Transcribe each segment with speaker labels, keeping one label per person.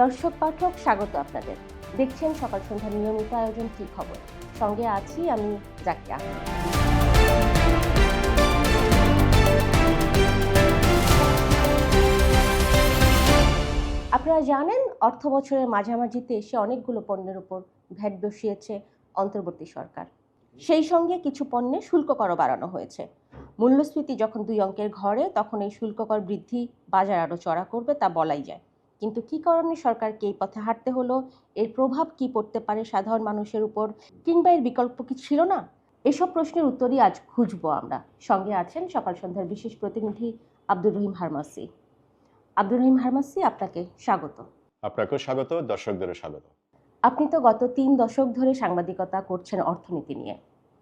Speaker 1: দর্শক পাঠক, স্বাগত আপনাদের। দেখছেন সকাল সন্ধ্যার নিয়মিত আয়োজন কি খবর? সঙ্গে আছি আমি জাকিয়া। আপনারা জানেন, অর্থ বছরের মাঝামাঝিতে এসে অনেকগুলো পণ্যের উপর ভ্যাট বসিয়েছে অন্তর্বর্তী সরকার। সেই সঙ্গে কিছু পণ্যে শুল্ক করও বাড়ানো হয়েছে। মূল্যস্ফীতি যখন দুই অঙ্কের ঘরে, তখন এই শুল্ক কর বৃদ্ধি বাজার আরও চড়া করবে তা বলাই যায়। কিন্তু কি কারণে সরকারকে এই পথে হাঁটতে হলো? এর প্রভাব কি পড়তে পারে সাধারণ মানুষের উপর? কিংবা এর বিকল্প কি ছিল না? এসব প্রশ্নের উত্তরই আজ খুঁজবো আমরা। সঙ্গে আছেন সকাল সন্ধ্যার বিশেষ প্রতিনিধি আব্দুর রহিম হারমাসি। আব্দুর রহিম হারমাসি আপনাকে স্বাগত।
Speaker 2: আপনাকেও স্বাগত দর্শকদেরও স্বাগত।
Speaker 1: আপনি তো গত তিন দশক ধরে সাংবাদিকতা করছেন অর্থনীতি নিয়ে।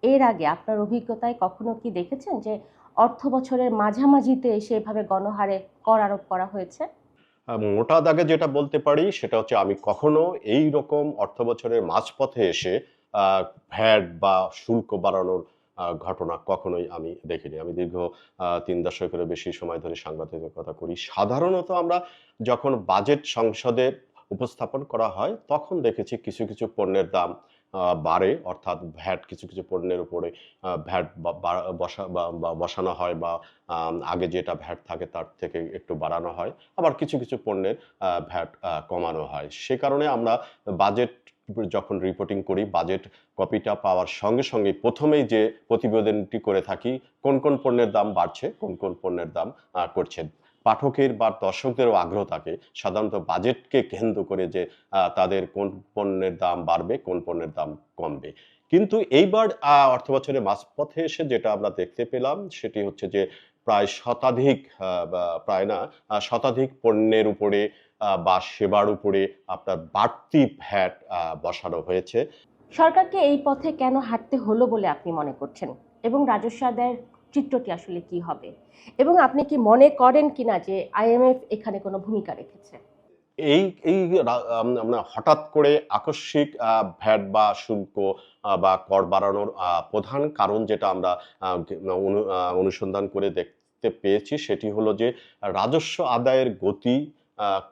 Speaker 1: এর আগে আপনার অভিজ্ঞতায় কখনো কি দেখেছেন যে অর্থ বছরের মাঝামাঝিতে এসে এভাবে গণহারে কর আরোপ করা হয়েছে?
Speaker 2: মোটা দাগে যেটা বলতে পারি, সেটা হচ্ছে আমি কখনো এই রকম অর্থ বছরের মাঝপথে এসে ভ্যাট বা শুল্ক বাড়ানোর ঘটনা কখনোই আমি দেখিনি। আমি দীর্ঘ তিন দশকেরও বেশি সময় ধরে সাংবাদিকতা করি। সাধারণত আমরা যখন বাজেট সংসদে উপস্থাপন করা হয়, তখন দেখেছি কিছু কিছু পণ্যের দাম বাড়ে। অর্থাৎ ভ্যাট, কিছু কিছু পণ্যের উপরে ভ্যাট বসা, বা বসানো হয় বা আগে যেটা ভ্যাট থাকে তার থেকে একটু বাড়ানো হয়। আবার কিছু কিছু পণ্যের ভ্যাট কমানো হয়। সে কারণে আমরা বাজেট যখন রিপোর্টিং করি, বাজেট কপিটা পাওয়ার সঙ্গে সঙ্গে প্রথমেই যে প্রতিবেদনটি করে থাকি, কোন কোন পণ্যের দাম বাড়ছে, কোন কোন পণ্যের দাম করছে। পাঠকের বা দর্শকদেরও আগ্রহ থাকে। সাধারণত বাজেটকে কেন্দ্র করে যে তাদের কোন পণ্যের দাম বাড়বে, কোন পণ্যের দাম কমবে। কিন্তু এইবার অর্থ বছরের মাঝপথে এসে যেটা আমরা দেখতে পেলাম, সেটি হচ্ছে যে, প্রায় শতাধিক প্রায় না শতাধিক পণ্যের উপরে বা সেবার উপরে আপনার বাড়তি ভ্যাট বসানো হয়েছে।
Speaker 1: সরকারকে এই পথে কেন হাঁটতে হলো বলে আপনি মনে করছেন? এবং রাজস্ব আদায়ের চিত্রটি আসলে কি হবে? এবং আপনি কি মনে করেন কিনা যে আইএমএফ এখানে কোনো ভূমিকা রেখেছে?
Speaker 2: এই এই আমরা হঠাৎ করে আকস্মিক ভ্যাট বা শুল্ক বা কর বাড়ানোর প্রধান কারণ যেটা আমরা অনুসন্ধান করে দেখতে পেয়েছি সেটি হলো যে রাজস্ব আদায়ের গতি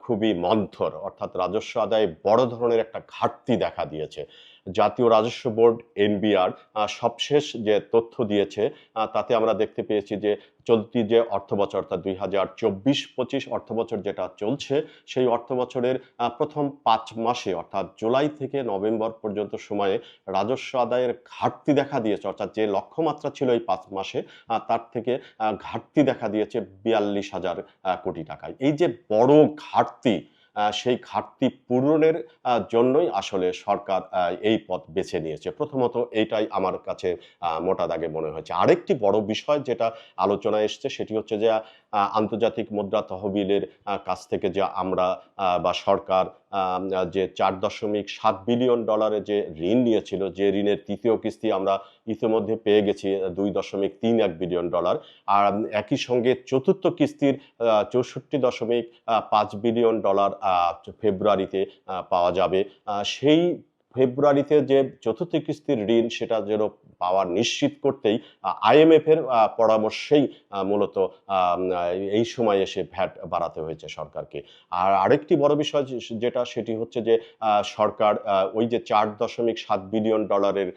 Speaker 2: খুবই মন্থর, অর্থাৎ রাজস্ব আদায়ে বড় ধরনের একটা ঘাটতি দেখা দিয়েছে। জাতীয় রাজস্ব বোর্ড, এনবিআর সবশেষ যে তথ্য দিয়েছে তাতে আমরা দেখতে পেয়েছি যে চলতি যে অর্থ বছর অর্থাৎ দুই হাজার চব্বিশ, পঁচিশ অর্থ বছর যেটা চলছে, সেই অর্থ বছরের প্রথম পাঁচ মাসে, অর্থাৎ জুলাই থেকে নভেম্বর পর্যন্ত সময়ে রাজস্ব আদায়ের ঘাটতি দেখা দিয়েছে। অর্থাৎ যে লক্ষ্যমাত্রা ছিল এই পাঁচ মাসে তার থেকে ঘাটতি দেখা দিয়েছে বিয়াল্লিশ হাজার কোটি টাকায়। এই যে বড় ঘাটতি সেই ঘাটতি পূরণের জন্যই আসলে সরকার এই পথ বেছে নিয়েছে। প্রথমত এইটাই আমার কাছে মোটা দাগে মনে হয়েছে। আরেকটি বড় বিষয় যেটা আলোচনায় এসছে সেটি হচ্ছে যে আন্তর্জাতিক মুদ্রা তহবিলের কাছ থেকে যে আমরা বা সরকার যে চার দশমিক সাত বিলিয়ন ডলারের যে ঋণ নিয়েছিল, যে ঋণের তৃতীয় কিস্তি আমরা ইতিমধ্যে পেয়ে গেছি, দুই দশমিক তিন এক বিলিয়ন ডলার। আর একই সঙ্গে চতুর্থ কিস্তির চৌষট্টি দশমিক পাঁচ বিলিয়ন ডলার ফেব্রুয়ারিতে পাওয়া যাবে। সেই ফেব্রুয়ারিতে যে চতুর্থ কিস্তির ঋণ, সেটা যেন পাওয়া নিশ্চিত করতেই আইএমএফ এর পরামর্শেই মূলত এই সময় এসে ভ্যাট বাড়াতে হয়েছে সরকারকে। আর আরেকটি বড় বিষয় যেটা, সেটি হচ্ছে যে সরকার ওই যে চার দশমিক সাত বিলিয়ন ডলারের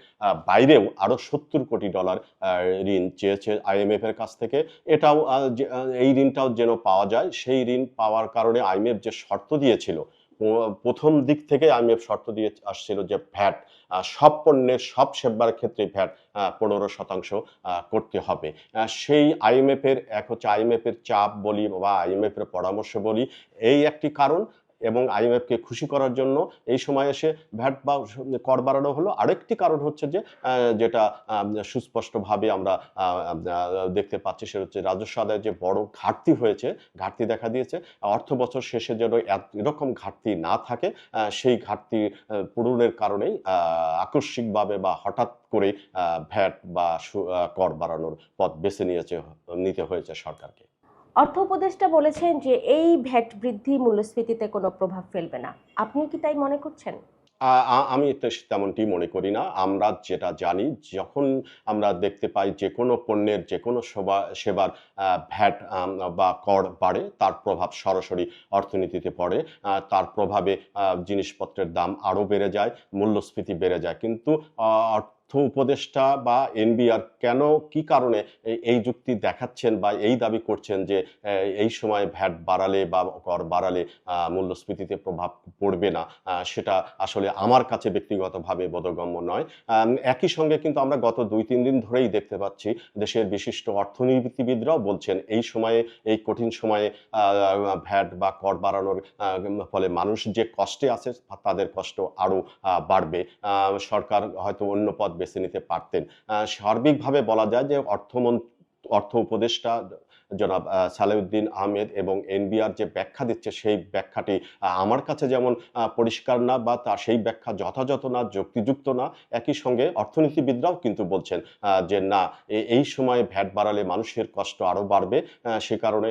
Speaker 2: বাইরেও আরও সত্তর কোটি ডলার ঋণ চেয়েছে আইএমএফ এর কাছ থেকে। এটাও এই ঋণটাও যেন পাওয়া যায়, সেই ঋণ পাওয়ার কারণে আইএমএফ যে শর্ত দিয়েছিল প্রথম দিক থেকে আইএমএফ শর্ত দিয়ে আসছিল যে ভ্যাট সব পণ্যের সব সেবার ক্ষেত্রে ভ্যাট পনেরো শতাংশ করতে হবে। সেই আইএমএফের এক হচ্ছে আইএমএফের চাপ বলি বা আইএমএফের পরামর্শ বলি, এই একটি কারণ। এবং আইএমএফ কে খুশি করার জন্য এই সময় এসে ভ্যাট বা কর বাড়ানো হলো। আরেকটি কারণ হচ্ছে যে যেটা সুস্পষ্টভাবে আমরা দেখতে পাচ্ছি সেটা হচ্ছে রাজস্ব আদায়ের যে বড় ঘাটতি হয়েছে, ঘাটতি দেখা দিয়েছে। অর্থ বছর শেষে যেন এরকম ঘাটতি না থাকে সেই ঘাটতি পূরণের কারণেই আকস্মিকভাবে বা হঠাৎ করে ভ্যাট বা কর বাড়ানোর পথ বেছে নিয়েছে, নিতে হয়েছে সরকারকে।
Speaker 1: অর্থ উপদেষ্টা বলেছেন যে এই ভ্যাট বৃদ্ধি মূল্যস্ফীতিতে কোনো প্রভাব ফেলবে না। আপনিও কি তাই মনে করছেন?
Speaker 2: আমি তেমনটি মনে করি না। আমরা যেটা জানি, যখন আমরা দেখতে পাই যে কোনো পণ্যের, যে কোনো সেবা সেবার ভ্যাট বা কর বাড়ে, তার প্রভাব সরাসরি অর্থনীতিতে পড়ে তার প্রভাবে জিনিসপত্রের দাম আরও বেড়ে যায়, মূল্যস্ফীতি বেড়ে যায়। কিন্তু উপদেষ্টা বা এনবিআর কেন, কি কারণে এই- যুক্তি দেখাচ্ছেন বা এই দাবি করছেন যে এই সময় ভ্যাট বাড়ালে বা কর বাড়ালে মূল্যস্ফীতিতে প্রভাব পড়বে না সেটা আসলে আমার কাছে ব্যক্তিগতভাবে বোধগম্য নয়। একই সঙ্গে কিন্তু আমরা গত দুই তিন দিন ধরেই দেখতে পাচ্ছি, দেশের বিশিষ্ট অর্থনীতিবিদরাও বলছেন, এই সময়ে, এই কঠিন সময়ে ভ্যাট বা কর বাড়ানোর ফলে মানুষ যে কষ্টে আছে, তাদের কষ্ট আরও বাড়বে। সরকার হয়তো অন্য পথ বেছে নিতে পারতেন। সার্বিকভাবে বলা যায় যে অর্থমন্ত্রী অর্থ উপদেষ্টা জনাব সালেউদ্দিন আহমেদ এবং এনবিআর যে ব্যাখ্যা দিচ্ছে সেই ব্যাখ্যাটি আমার কাছে যেমন পরিষ্কার না বা তার সেই ব্যাখ্যা যথাযথ না, যুক্তিযুক্ত না, একই সঙ্গে অর্থনীতিবিদরাও কিন্তু বলছেন যে না এই সময়ে ভ্যাট বাড়ালে মানুষের কষ্ট আরও বাড়বে। সে কারণে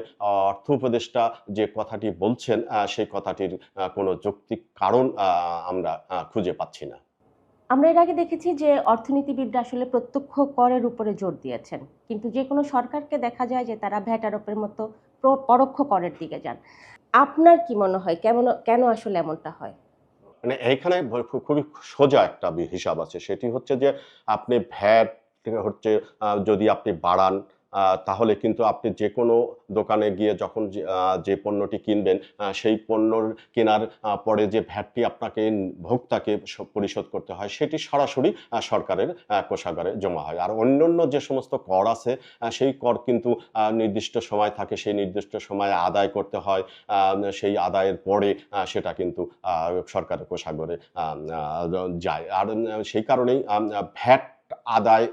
Speaker 2: অর্থ উপদেষ্টা যে কথাটি বলছেন সেই কথাটির কোনো যৌক্তিক কারণ আমরা খুঁজে পাচ্ছি না।
Speaker 1: আমরা এর আগে দেখেছি যে অর্থনীতিবিদরা আসলে প্রত্যক্ষ করের উপরে জোর দিয়েছেন। কিন্তু যে কোনো সরকারকে দেখা যায় যে তারা ভ্যাট আরোপের মতো পরোক্ষ করের দিকে যান। আপনার কি মনে হয়? কেমন, কেন আসলে এমনটা হয়?
Speaker 2: মানে এইখানে খুবই সোজা একটা হিসাব আছে। সেটি হচ্ছে যে আপনি ভ্যাট হচ্ছে যদি আপনি বাড়ান তাহলে কিন্তু আপনি যে কোনো দোকানে গিয়ে যখন যে- পণ্যটি কিনবেন সেই পণ্যর কেনার পরে যে ভ্যাটটি আপনাকে ভোক্তাকে পরিশোধ করতে হয়, সেটি সরাসরি সরকারের কোষাগারে জমা হয়। আর অন্যান্য যে সমস্ত কর আছে সেই কর কিন্তু নির্দিষ্ট সময় থাকে, সেই নির্দিষ্ট সময়ে আদায় করতে হয় সেই আদায়ের পরে সেটা কিন্তু সরকারের কোষাগরে যায়। আর সেই কারণেই ভ্যাট আদায়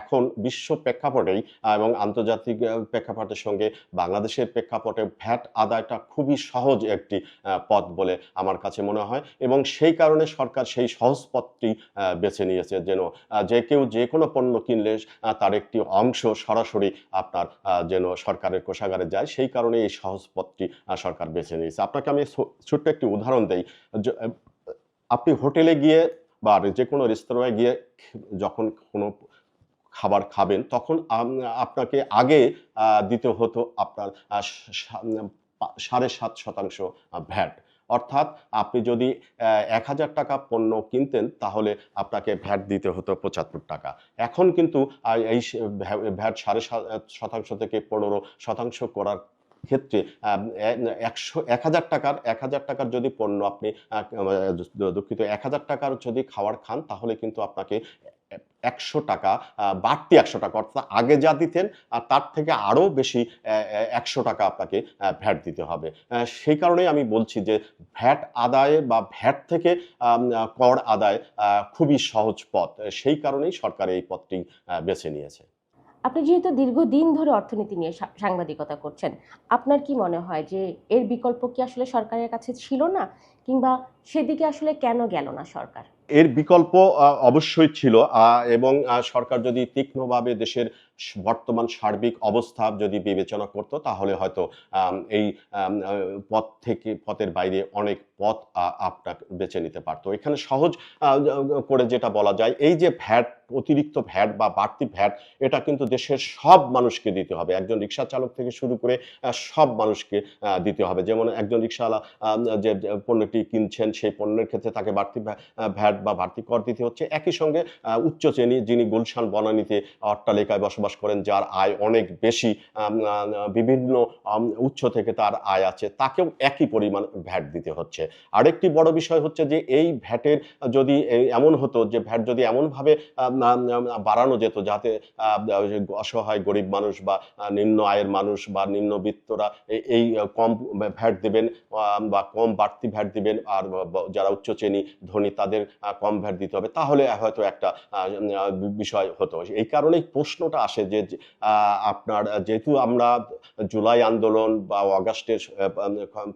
Speaker 2: এখন বিশ্ব প্রেক্ষাপটেই এবং আন্তর্জাতিক প্রেক্ষাপটের সঙ্গে বাংলাদেশের প্রেক্ষাপটে ভ্যাট আদায়টা খুবই সহজ একটি পথ বলে আমার কাছে মনে হয়। এবং সেই কারণে সরকার সেই সহজ পথটি বেছে নিয়েছে যেন যে কেউ যে কোনো পণ্য কিনলে তার একটি অংশ সরাসরি আপনার যেন সরকারের কোষাগারে যায়। সেই কারণে এই সহজ পথটি সরকার বেছে নিয়েছে। আপনাকে আমি ছোট্ট একটি উদাহরণ দেই। আপনি হোটেলে গিয়ে বা যে কোনো রেস্তোরাঁয় গিয়ে, যখন কোনো খাবার খাবেন, তখন আপনাকে আগে দিতে হতো আপনার সাড়ে সাত শতাংশ ভ্যাট। অর্থাৎ আপনি যদি এক হাজার টাকা পণ্য কিনতেন, তাহলে আপনাকে ভ্যাট দিতে হতো পঁচাত্তর টাকা। এখন কিন্তু এই ভ্যাট সাড়ে সাত শতাংশ থেকে পনেরো শতাংশ করার ক্ষেত্রে একশো, এক হাজার টাকার, এক হাজার টাকার যদি পণ্য আপনি দুঃখিত, এক হাজার টাকার যদি খাবার খান, তাহলে কিন্তু আপনাকে একশো টাকা বাড়তি একশো টাকা, অর্থাৎ আগে যা দিতেন আর তার থেকে আরও বেশি একশো টাকা আপনাকে ভ্যাট দিতে হবে। সেই কারণেই আমি বলছি যে ভ্যাট আদায়ে বা ভ্যাট থেকে কর আদায় খুবই সহজ পথ। সেই কারণেই সরকার এই পথটি বেছে নিয়েছে।
Speaker 1: আপনি যেহেতু দীর্ঘদিন ধরে অর্থনীতি নিয়ে সাংবাদিকতা করছেন, আপনার কি মনে হয় যে এর বিকল্প কি আসলে সরকারের কাছে ছিল না? কিংবা সেদিকে আসলে কেন গেল না সরকার?
Speaker 2: এর বিকল্প অবশ্যই ছিল এবং সরকার যদি তীক্ষ্ণভাবে দেশের বর্তমান সার্বিক অবস্থা যদি বিবেচনা করত তাহলে হয়তো এই পথ থেকে পথের বাইরে অনেক পথ আহ, আপনার বেছে নিতে পারতো। এখানে সহজ করে যেটা বলা যায় এই যে ভ্যাট অতিরিক্ত ভ্যাট বা বাড়তি ভ্যাট এটা কিন্তু দেশের সব মানুষকে দিতে হবে। একজন রিক্সা চালক থেকে শুরু করে সব মানুষকে দিতে হবে। যেমন একজন রিক্সাওয়ালা যে যে পণ্যটি কিনছেন, সেই পণ্যের ক্ষেত্রে তাকে বাড়তি ভ্যাট বা বাড়তি কর দিতে হচ্ছে। একই সঙ্গে উচ্চ শ্রেণি যিনি গুলশান বনানীতে অট্টালিকায় বসবাস করেন, যার আয় অনেক বেশি বিভিন্ন উচ্চ থেকে তার আয় আছে, তাকেও একই পরিমাণ ভ্যাট দিতে হচ্ছে। আরেকটি বড় বিষয় হচ্ছে যে, এই ভ্যাটের যদি এমন হতো যে, ভ্যাট যদি এমনভাবে বাড়ানো যেত, যাতে অসহায় গরিব মানুষ বা নিম্ন আয়ের মানুষ বা, নিম্নবিত্তরা এই- কম ভ্যাট দেবেন বা কম বাড়তি ভ্যাট আর যারা উচ্চ শ্রেণি ধনী তাদের কম ভ্যাট দিতে হবে। তাহলে হয়তো একটা বিষয় হতো। এই কারণেই প্রশ্নটা আসে যে আপনার, যেহেতু আমরা জুলাই আন্দোলন বা অগাস্টের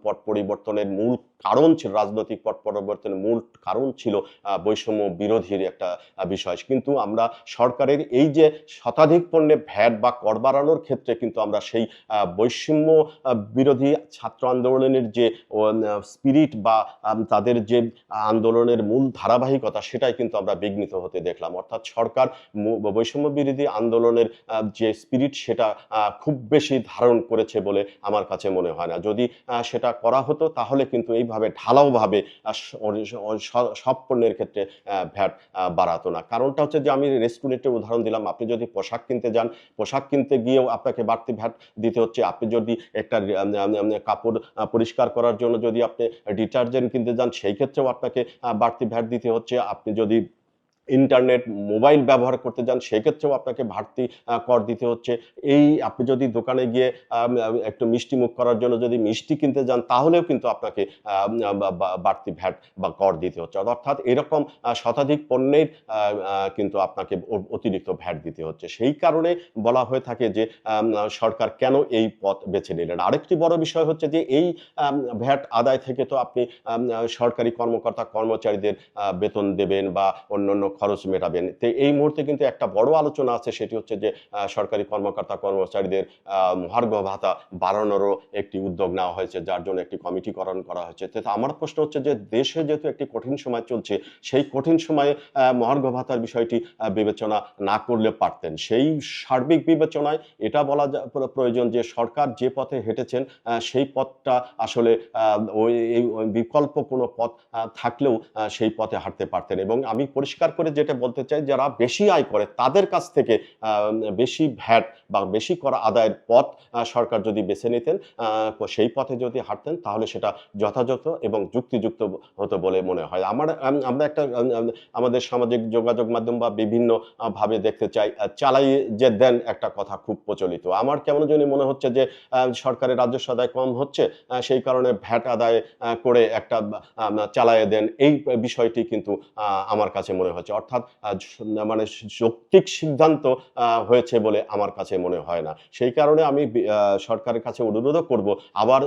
Speaker 2: পট পরিবর্তনের মূল কারণ ছিল, রাজনৈতিক পট পরিবর্তনের মূল কারণ ছিল বৈষম্য বিরোধীর একটা বিষয়। কিন্তু আমরা সরকারের এই যে শতাধিক পণ্যে ভ্যাট বা কর বাড়ানোর ক্ষেত্রে কিন্তু আমরা সেই বৈষম্য বিরোধী ছাত্র আন্দোলনের যে স্পিরিট বা তাদের যে আন্দোলনের মূল ধারাবাহিকতা, সেটাই কিন্তু আমরা বিঘ্নিত হতে দেখলাম। অর্থাৎ সরকার বৈষম্য বিরোধী আন্দোলনের যে স্পিরিট সেটা খুব বেশি ধারণ করেছে বলে আমার কাছে মনে হয় না। যদি সেটা করা হতো, তাহলে কিন্তু এইভাবে ঢালাওভাবে সব পণ্যের ক্ষেত্রে ভ্যাট বাড়াতো না। কারণটা হচ্ছে যে, আমি রেস্টুরেন্টের উদাহরণ দিলাম, আপনি যদি পোশাক কিনতে যান, পোশাক কিনতে গিয়েও আপনাকে বাড়তি ভ্যাট দিতে হচ্ছে। আপনি যদি একটা কাপড় পরিষ্কার করার জন্য যদি আপনি ডিটারজেন্ট কিনতে যান, সেই ক্ষেত্রেও আপনাকে বাড়তি ভ্যাট দিতে হচ্ছে। আপনি যদি ইন্টারনেট, মোবাইল ব্যবহার করতে যান, সেক্ষেত্রেও আপনাকে বাড়তি কর দিতে হচ্ছে। এই আপনি যদি দোকানে গিয়ে একটু মিষ্টি মুখ করার জন্য যদি মিষ্টি কিনতে যান, তাহলেও কিন্তু আপনাকে বাড়তি ভ্যাট বা কর দিতে হচ্ছে। অর্থাৎ এরকম শতাধিক পণ্যের কিন্তু আপনাকে অতিরিক্ত ভ্যাট দিতে হচ্ছে। সেই কারণে বলা হয়ে থাকে যে সরকার কেন এই পথ বেছে নিলেন? আরেকটি বড় বিষয় হচ্ছে যে, এই ভ্যাট আদায় থেকে তো আপনি সরকারি কর্মকর্তা, কর্মচারীদের বেতন দেবেন বা অন্যান্য খরচ মেটাবেন। তো এই মুহূর্তে কিন্তু একটা বড় আলোচনা আছে, সেটি হচ্ছে যে সরকারি কর্মকর্তা কর্মচারীদের মহার্ঘ ভাতা বাড়ানোরও একটি উদ্যোগ নেওয়া হয়েছে, যার জন্য একটি কমিটিকরণ করা হয়েছে। তো আমার প্রশ্ন হচ্ছে যে, দেশে যেহেতু একটি কঠিন সময় চলছে, সেই কঠিন সময়ে মহার্ঘ ভাতার বিষয়টি বিবেচনা না করলে পারতেন। সেই সার্বিক বিবেচনায় এটা বলা প্রয়োজন যে, সরকার যে পথে হেঁটেছেন সেই পথটা আসলে ওই বিকল্প কোনো পথ থাকলেও সেই পথে হাঁটতে পারতেন। এবং আমি পরিষ্কার করে যেটা বলতে চাই যারা বেশি আয় করে তাদের কাছ থেকে বেশি ভ্যাট বা বেশি করা আদায়ের পথ সরকার যদি বেছে নিতেন সেই পথে যদি হাঁটতেন তাহলে সেটা যথাযথ এবং যুক্তিযুক্ত হতো বলে মনে হয়। আমার আমরা একটা আম, আম, আমাদের সামাজিক যোগাযোগ মাধ্যম বা বিভিন্ন ভাবে দেখতে চাই চালাই যে দেন একটা কথা খুব প্রচলিত। আমার কেমন জানি মনে হচ্ছে যে সরকারের রাজস্ব আদায় কম হচ্ছে সেই কারণে ভ্যাট আদায় করে একটা চালায়ে দেন এই বিষয়টি কিন্তু আমার কাছে মনে হচ্ছে। অর্থাৎ মানে যৌক্তিক সিদ্ধান্ত হয়েছে বলে আমার কাছে মনে হয় না। সেই কারণে আমি সরকারের কাছে অনুরোধও করব, আবার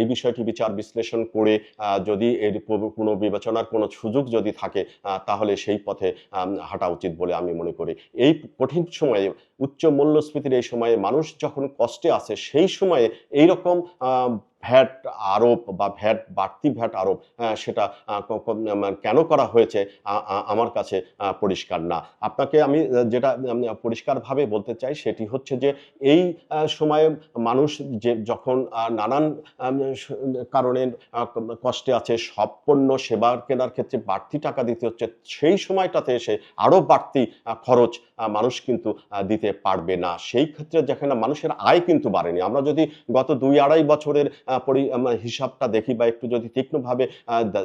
Speaker 2: এই বিষয়টি বিচার বিশ্লেষণ করে যদি এর পু- পুনর্বিবেচনার কোনো সুযোগ যদি থাকে তাহলে সেই পথে হাঁটা উচিত বলে আমি মনে করি। এই কঠিন সময়ে, উচ্চ মূল্যস্ফীতির এই সময়ে মানুষ যখন কষ্টে আছে, সেই সময়ে এইরকম ভ্যাট আরোপ বা ভ্যাট, বাড়তি ভ্যাট আরোপ সেটা মানে কেন করা হয়েছে আমার কাছে পরিষ্কার না। আপনাকে আমি যেটা পরিষ্কারভাবে বলতে চাই সেটি হচ্ছে যে এই সময়ে মানুষ যে যখন নানান কারণে কষ্টে আছে, সব পণ্য সেবা কেনার ক্ষেত্রে বাড়তি টাকা দিতে হচ্ছে, সেই সময়টাতে এসে আরও বাড়তি খরচ মানুষ কিন্তু দিতে পারবে না। সেই ক্ষেত্রে যেখানে মানুষের আয় কিন্তু বাড়েনি। আমরা যদি গত দুই আড়াই বছরের হিসাবটা দেখি বা একটু যদি তীক্ষ্ণভাবে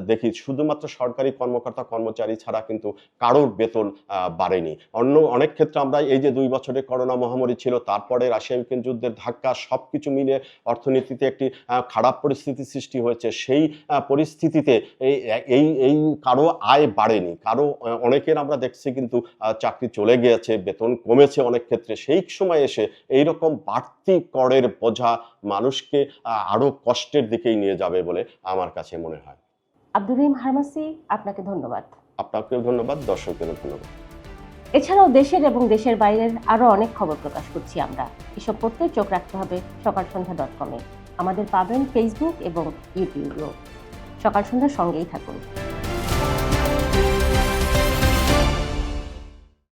Speaker 2: দেখি শুধুমাত্র সরকারি কর্মকর্তা কর্মচারী ছাড়া কিন্তু কারোর বেতন বাড়েনি। অন্য অনেক ক্ষেত্রে আমরা এই যে দুই বছরে করোনা মহামারী ছিল তারপরে রাশিয়া ইউক্রেন যুদ্ধের ধাক্কা সব কিছু মিলে অর্থনীতিতে একটি খারাপ পরিস্থিতি সৃষ্টি হয়েছে। সেই পরিস্থিতিতে এই এই কারও আয় বাড়েনি। কারও অনেকের আমরা দেখছি কিন্তু চাকরি চলে গিয়েছে বেতন কমেছে অনেক ক্ষেত্রে। সেই সময় এসে এইরকম বাড়তি করের বোঝা মানুষকে আহ, আরও কষ্টের দিকেই নিয়ে যাবে বলে আমার কাছে মনে হয়।
Speaker 1: আব্দুর রহিম হারমাসি আপনাকে ধন্যবাদ।
Speaker 2: আপনাকেও ধন্যবাদ দর্শকদেরও ধন্যবাদ।
Speaker 1: এছাড়াও দেশের এবং দেশের বাইরের আরও অনেক খবর প্রকাশ করছি আমরা। এসব পড়তে চোখ রাখতে হবে সকাল সন্ধ্যা ডট কমে আমাদের পাবেন ফেসবুক এবং ইউটিউবেও সকাল সন্ধ্যার সঙ্গেই থাকুন।